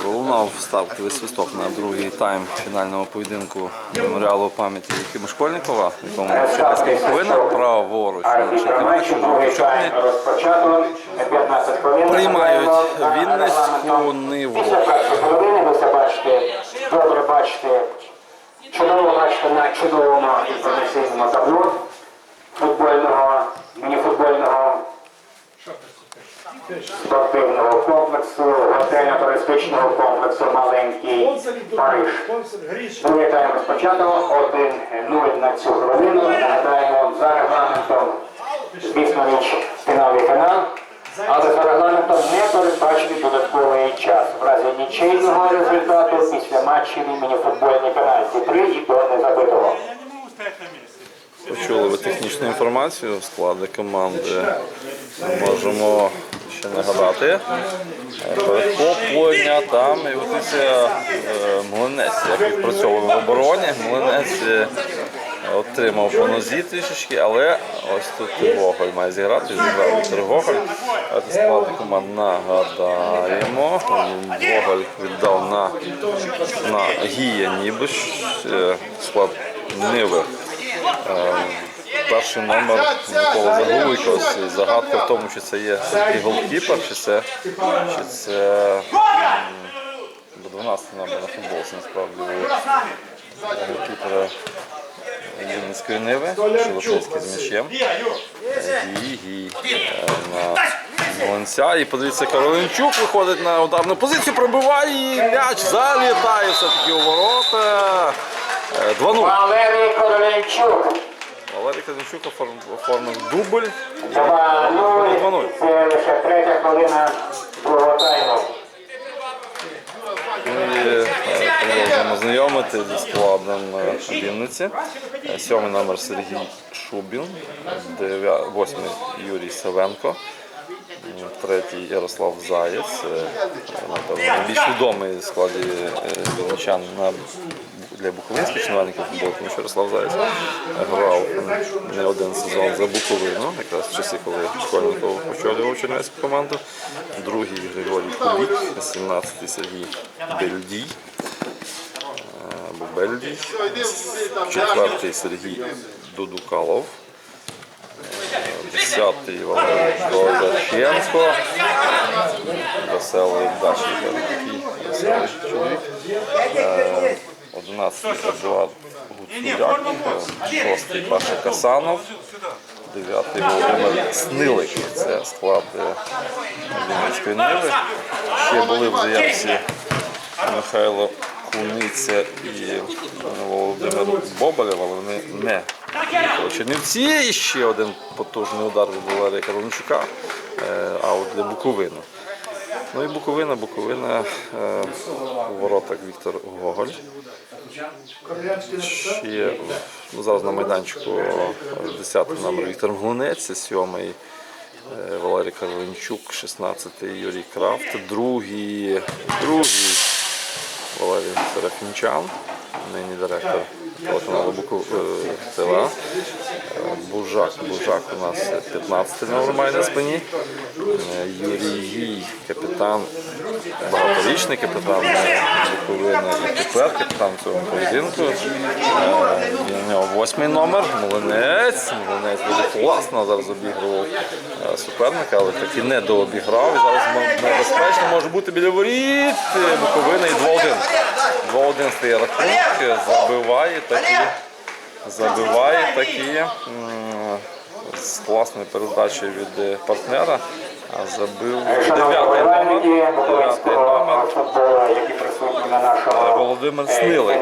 Пролунав стартовий свисток на другий тайм фінального поєдинку меморіалу пам'яті Єхима Школьникова, якому Черкаська Буковина праворуч Шахтарчу, Другий тайм розпочато. 15 хвилин. приймають. Вінницьку ниву. Добре бачите, чудово бачите на чудовому інформаційному табло футбольного, мініфутбольного спортивного комплексу, готельно-туристичного комплексу Маленький Париж. Тайм розпочато, 1-0 на цю хвилину. Нагадаємо, за регламентом, звісно, річ, фінальний фінал. Але за регламентом не передбачений додатковий час. В разі нічийного результату після матчів імені футбольні пенальті 3 і до незабитого. Почули ви технічну інформацію склади команди. Можемо ще нагадати. Перехоплення там і от ці е, млинець, як відпрацьовував в обороні. Млинець е, отримав по нозі трішечки, але ось тут Гоголь має зіграти, зіграв Віктор Гоголь. Склади команд нагадаємо. Гоголь віддав на, на Гія Нібиш, е, склад Ниви. Е, Перший номер Микола Загулика. Ось загадка в тому, чи це є все-таки голкіпер, чи це, чи це 12 номер на футболці насправді голкіпера Вінницької Ниви, Шилопецький з м'ячем. Гі, гі. Е, На Волонця. І подивіться, Каролинчук виходить на ударну позицію, пробиває і м'яч залітає все-таки у ворота. Е, 2-0. Валерій Короленчук. Валерій Казанчук оформив дубль. 2-0. Це лише третя хвилина другого тайму. І е, продовжуємо знайомити зі складом е, Вінниці. Е, Сьомий номер Сергій Шубін, восьмий Юрій Савенко, третій Ярослав Заєць, е, найбільш відомий в складі е, вінничан для буковинських членників футболу, тому що Ярослав Заєць грав не один сезон за Буковину, якраз в часи, коли Школьников очолював чернівецьку команду. Другий Григорій Кулік, 17-й Сергій Бельдій. Бельдій. Четвертий Сергій Дудукалов. Десятий Валерій Козаченко. Веселий такий веселий чоловік. Е, Одинадцятий Едуард. Е, Шостий Паша Касанов. Дев'ятий Володимир Снилик. Це склад е, Вінницької Ниви. Ще були в заявці Михайло Куниця і Володимир Боболєв, але вони не. Чернівці і ще один потужний удар від Валерія Каролинчука, е, аут для Буковини. Ну і Буковина, Буковина е, у воротах Віктор Гоголь. Ще ну, зараз на майданчику 10 номер Віктор Мглунець, 7 Валерій Каролинчук, 16-й Юрій Крафт, другий, другий Валерій Серафінчан, нині директор телеканалу Буку е. Е, Бужак, Бужак у нас 15 номер має на спині. Е, Юрій капітан, багаторічний капітан е, Буковини і тепер капітан цього поєдинку. Е, у нього восьмий номер, Млинець. Млинець дуже класно зараз обігрував е, суперника, але таки не дообіграв. Зараз небезпечно може бути біля воріт. Е, Буковина і 2-1. 2-1 стає рахунок, забиває такі, забиває такі з класною передачею від е, партнера. А забив дев'ятий номер. Дев'ятий номер. Володимир е, Снилик.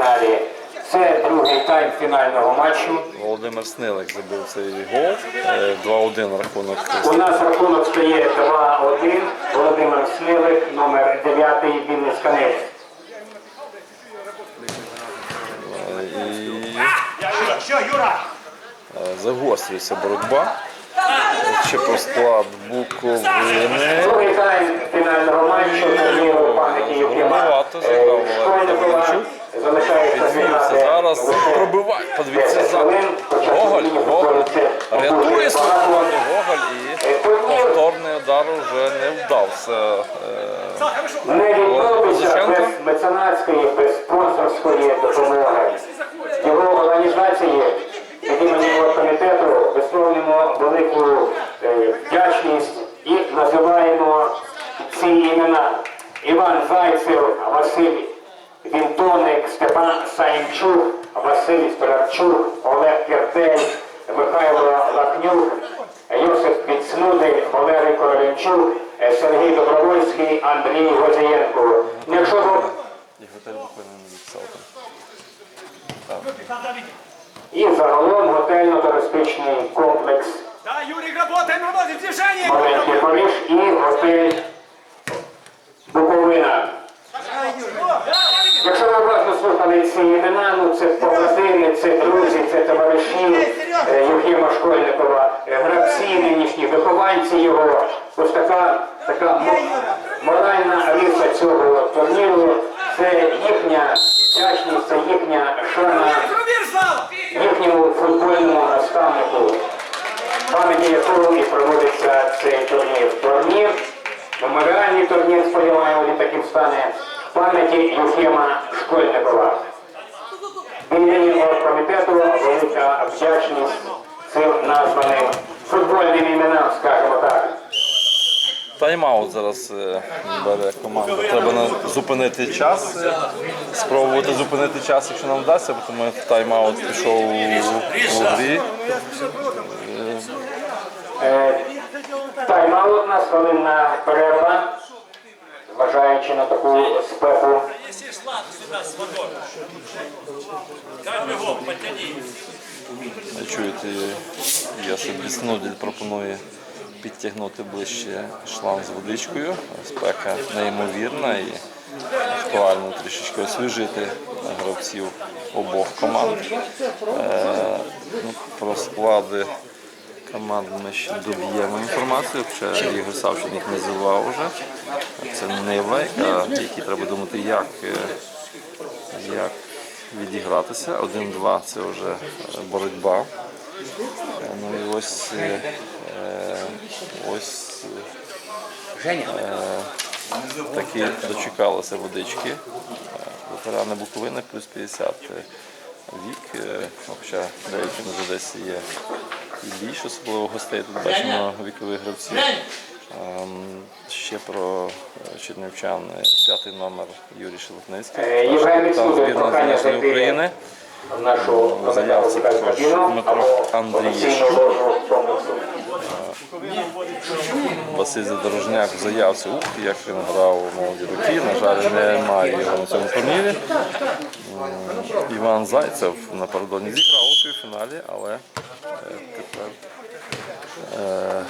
Це другий тайм фінального матчу. Володимир Снилик забив цей гол. Е, 2-1 рахунок. У нас рахунок стає 2-1. Володимир Снилик, номер 9 Вінницька Нива. Е, І Все, Юра! е, загострюється боротьба. Ще про склад Буковини. Фінального матчу турніру пам'яті Євгена Підвівся зараз. Пробиває. Подивіться за Гоголь. Гоголь. Рятує свою команду Гоголь і повторний удар вже не вдався. е, Не Луценко? без меценатської, без спонсорської допомоги. Його організації, від імені комітету, висловлюємо велику е, вдячність і називаємо ці імена. Іван Зайцев, Василь Вінтоник, Степан Саїнчук, Василь Столярчук, Олег Кертель, Михайло Лахнюк, Йосип Підснуди, Валерій Короленчук, е, Сергій Добровольський, Андрій Возієнко. Якщо там. І загалом готельно-туристичний комплекс Да, Юрик, работай, наносит движение! Маленький Париж і готель Буковина. Якщо ви уважно слухали ці імена, ну це побратими, це друзі, це товариші е, Євгема Школьникова, е, гравці нинішні, вихованці його. Ось така, така мо- моральна риса цього турніру. Це їхня вдячність, це їхня шана їхньому футбольному наставнику, пам'яті якого і проводиться цей турнір. Турнір, меморіальний турнір, сподіваємося, він таким стане, пам'яті Євгема Школьникова. Імені оргкомітету велика вдячність цим названим футбольним іменам, скажімо так. Тайм-аут зараз бере команда. Треба зупинити час, е, спробувати зупинити час, якщо нам вдасться, бо тому тайм-аут пішов у, грі. Е, Тайм-аут у нас хвилинна перерва, зважаючи на таку спеку. Чуєте, Ясик Біснудель пропонує підтягнути ближче шланг з водичкою. Спека неймовірна і актуально трішечки освіжити гравців обох команд. Е, ну, про склади команд ми ще доб'ємо інформацію, хоча Ігор Савчин їх називав вже. Це Нива, яка- якій треба думати, як, е, як відігратися. 1-2 це вже боротьба. Е, Ну і ось ось е, такі дочекалися водички. Е, Ветерани Буковини плюс 50 вік, е, ну, хоча деякі на Одесі є і більше, особливо гостей. Тут бачимо вікових гравців. Ем, Ще про е, чернівчан е, п'ятий номер Юрій Шелепницький, Е, зайти. України. Нашу Заявці Дмитро комплексу. Василь Задорожняк в заявці. Ух, як він грав у молоді роки. На жаль, немає його на цьому турнірі. Іван Зайцев напередодні зіграв у півфіналі, але е, тепер е,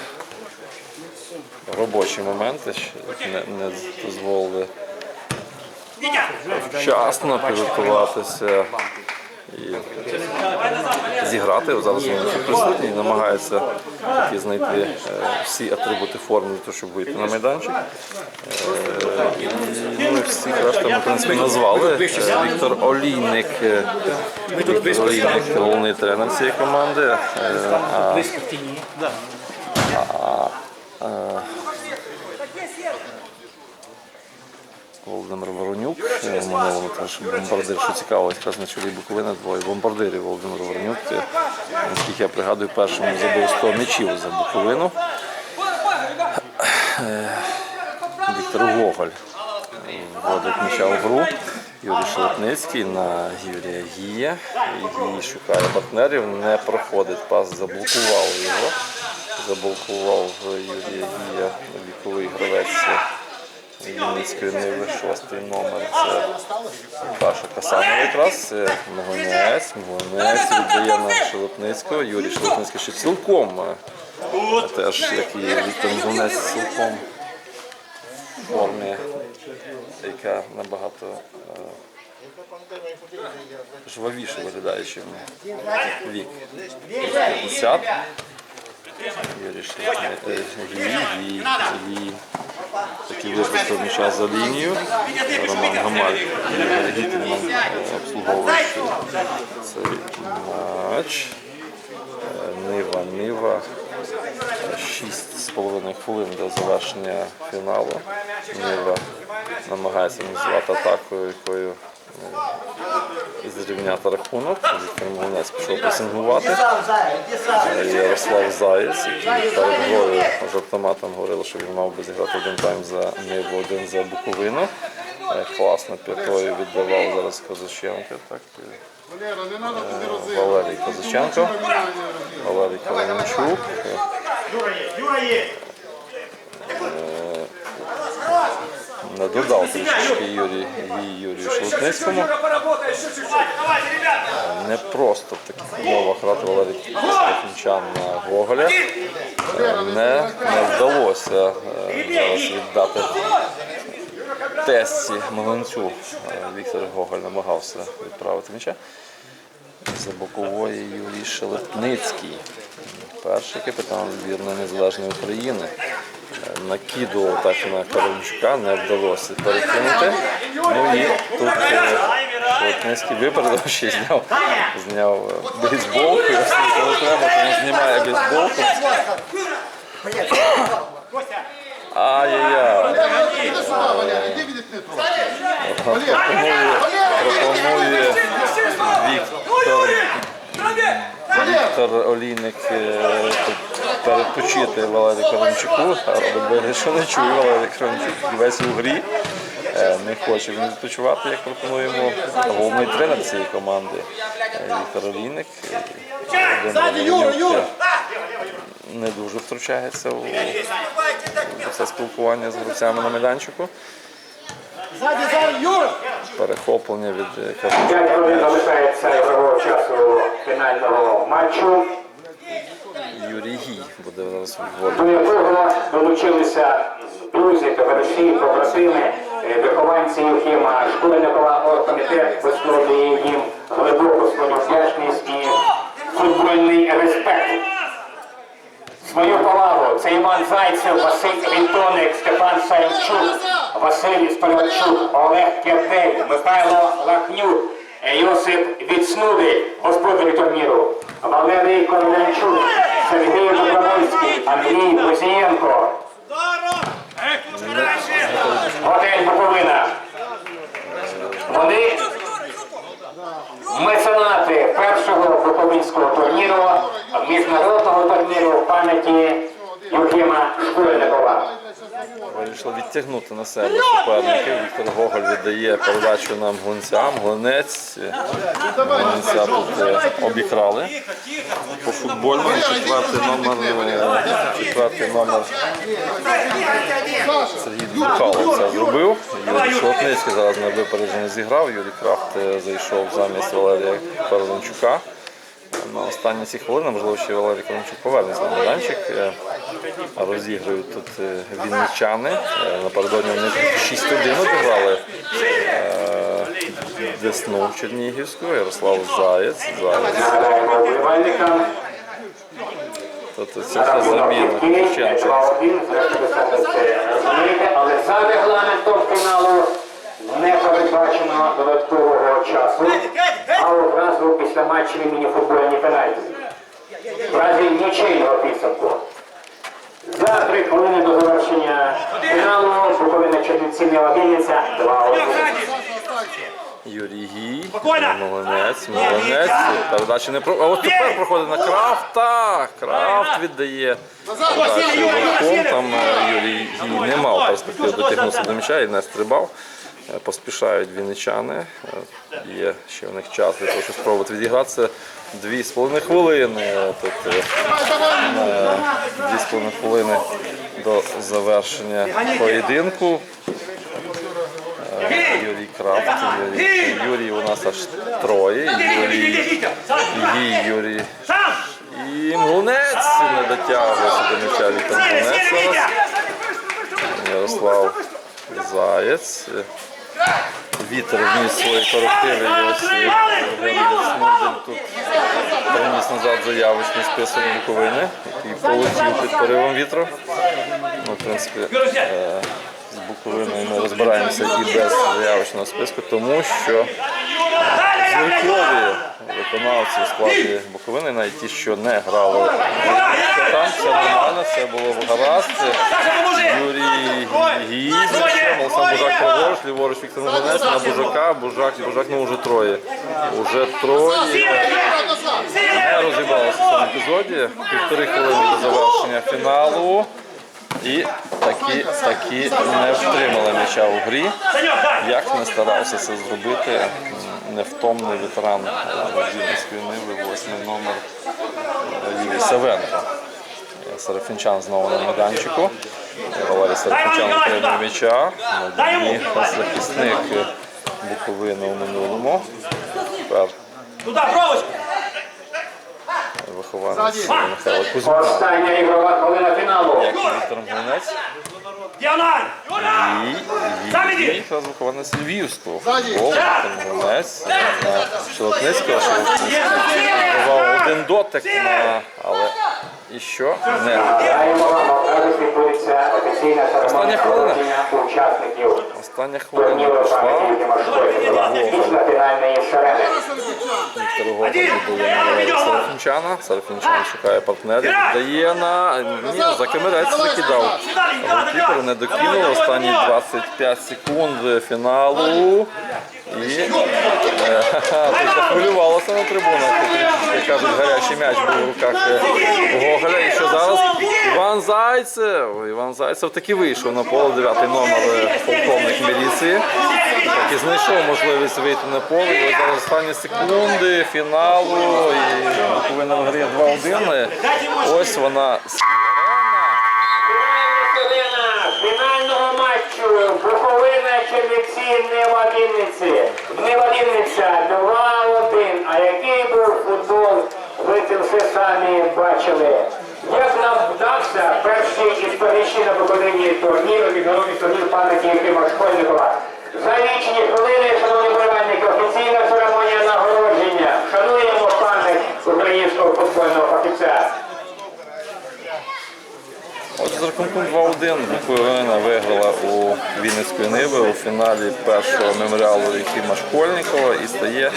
робочі моменти не, не дозволили вчасно підготуватися і зіграти. Зараз він тут присутній, намагається такі знайти е, всі атрибути форми для того, щоб вийти на майданчик. Е, і, Ну, всі решта ми в принципі назвали. Е, Віктор Олійник, е, Віктор Олійник, головний тренер цієї команди. Е, а- Володимир Воронюк, е, минулому теж бомбардир, що цікаво, якраз на чолі Буковини двоє бомбардирів Володимир Воронюк. е, Наскільки я пригадую, першому забив 100 м'ячів за Буковину. Е, Віктор Гоголь вводить м'яча в гру. Юрій Шелепницький на Юрія Гія. Гій шукає партнерів, не проходить пас, заблокував його. Заблокував Юрія Гія віковий гравець. Вінницької Ниви, шостий номер. Це Паша Касанов якраз. Мгонець. Мгонець віддає на Шелепницького. Юрій Шелепницький ще цілком. е, Теж, як і Віктор Мгонець, цілком формі, яка набагато е, жвавіше виглядає, ніж вік. 50. Юрій Шелепницький. Гій, гій, який випустив м'яча за лінію. Роман Гамаль і Гітельман обслуговують цей матч. Е, Нива, Нива. 6,5 хвилин до завершення фіналу. Нива намагається називати атакою, якою е, зрівняти рахунок. Віктор Млинець пішов пресингувати. Ярослав Заєць, який перед грою з автоматом говорили, що він мав би зіграти один тайм за Ниву, один за Буковину. Е, Класно п'ятою віддавав зараз Козаченко. Так, е. Валерій Козаченко, Валерій Калинчук. Не додав трішки Юрій, Юрію ребята. Не просто в таких умовах грати Валерій Кінчан на Гоголя. Е, Не, не вдалося е, зараз віддати тесті Млинцю. Е, Віктор Гоголь намагався відправити м'яча. За бокової Юрій Шелепницький. Перший капітан збірної Незалежної України. Е, Накидував так на Каролінчука, не вдалося перекинути. Ну і тут е, Шелепницький випередив, ще зняв, зняв е, бейсболку. Коли треба, то він знімає бейсболку. Ай-яй-яй. Пропонує Віктор, Віктор Олійник е, перепочити Валерію Каленчуку, а робить вигляд, що не чує Валерій Каленчук весь у грі. Е, Не хоче він відпочивати, як пропонуємо головний тренер цієї команди е, Віктор Олійник. Не дуже втручається у це спілкування з гравцями на майданчику. Перехоплення від е, Каленчука. 5 хвилин залишається ігрового часу фінального матчу, Юрій Гій буде зараз в до якого долучилися друзі, товариші, побратими, е, вихованці Євхіма Школьникова, оргкомітет висловлює їм глибоку свою вдячність і футбольний респект. Свою повагу це Іван Зайцев, Василь Вінтоник, Степан Саранчук, Василь Столярчук, Олег Кертель, Михайло Лахнюк, Йосип Відснуди, господарі турніру, Валерій Коровянчук, Сергій Добровольський, Андрій Бузієнко, Готель Буковина. Вони меценати першого буковинського турніру, міжнародного турніру в пам'яті Юхима Школьникова. Вирішили відтягнути на себе суперників. Віктор Гоголь віддає передачу нам глинцям. Глинець. Глинця тут е, обікрали. По футбольному четвертий номер, е, четвертий номер Сергій Дмухало це зробив. Юрій Шолотницький зараз на випередження зіграв. Юрій Крафт е, зайшов замість Валерія Переленчука. На останні ці хвилини, можливо, ще Валерій Каленчук повернеться на майданчик. Е, Розігрують тут е, вінничани. Е, Напередодні вони 6-1 обіграли е, Десну Чернігівську, Ярослав Заєць. Заєць. Тобто це все заміна Шевченка. 2-1, зрештою ви самі це розумієте, але за регламентом фіналу не передбачено додаткового часу, а одразу після матчів міні-футбольні пенальті. В разі нічийного підсумку. За три хвилини до завершення фіналу Буковина Чернівці Міла Вінниця 2-1. Юрій Гій, молонець, Молинець. Передача не про. А от тепер проходить на Крафта. Крафт віддає передачу. Там е, Юрій Гій не мав перспективи дотягнутися до м'яча і не стрибав. Е, Поспішають вінничани. Е, Є ще в них час для того, щоб спробувати відігратися. Дві з половиною хвилини. Е, Тут дві з половиною хвилини до завершення поєдинку. Юрій Крафт, Юрій, Юрій у нас аж троє. Юрій, Гій, Юрій і Млунець не дотягує сюди м'яча Віктор Млунець. Ярослав Заєць. Вітер вніс свої корективи. Ось Євгеній тут приніс назад заявочний список Буковини, який полетів під поривом вітру. Ну, в принципі, е, з Буковиною ми розбираємося і без заявочного списку, тому що рахункові виконавці у складі Буковини, навіть ті, що не грали. Там все нормально, все було в гаразд. Юрій Олександр Праворуч, ліворуч Віктор Мовнець, на Бужака, Бужак, Бужак, ну вже троє. Уже троє. Не розібралися в цьому епізоді. Півтори хвилини до завершення фіналу. І такі, такі не втримали м'яча у грі. Як не старався це зробити невтомний ветеран Вінницької Ниви, восьмий номер Юрій Савенко. Серафінчан знову на майданчику. Валерій Серафінчан отримує м'яча. На захисник Буковини у минулому. Тепер вихованець Михайла Кузьма, Остання ігрова хвилина фіналу. як Віктор Млинець. Діагональ! І, якраз вихованець Львівського. Ззаді. Футбол, Віктор Млинець на Шелотницького, один дотик, але і що? Не. Остання хвилина. Остання хвилина пішла. фінальної шарени. Віктор Гоголь віддає на Серафінчана. Серафінчан шукає партнерів. Віддає на... Ні, за камерець закидав. Голкіпер не докинув. Останні 25 секунд фіналу. І е, захвилювалося на трибунах. Як кажуть, гарячий м'яч був в руках е, Гоголя. І що зараз? Іван Зайцев. Іван Зайцев таки вийшов на поле, дев'ятий номер е, полковник міліції. Так і знайшов можливість вийти на поле. І зараз останні секунди фіналу. І Буковина грі 2-1. Ось вона Хвилина фінального матчу Буковина Чернівці Нива Вінниці. Вінниця 2-1. А який був футбол, ви це все самі бачили. Як нам вдався перший історичний на Буковині турнір, міжнародний турнір пам'яті Єфима Школьникова. За лічені хвилини, шановні болівальники, офіційна церемонія нагородження. Шануємо пам'ять українського футбольного фахівця. От з рахунком 2-1 Буковина виграла у Вінницької Ниви у фіналі першого меморіалу Єхіма Школьникова і стає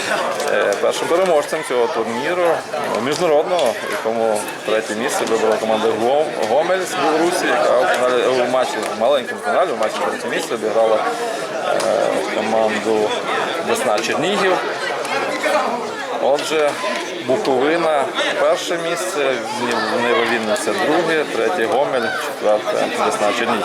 е, першим переможцем цього турніру е, міжнародного, в якому третє місце вибрала команда Гомель з Білорусі, яка у фіналі у матчі в маленькому фіналі, в матчі третє місце обіграла команду Десна Чернігів. Отже, Буковина перше місце, Невовільне – це друге, третє Гомель, четверте Десна Чернігів.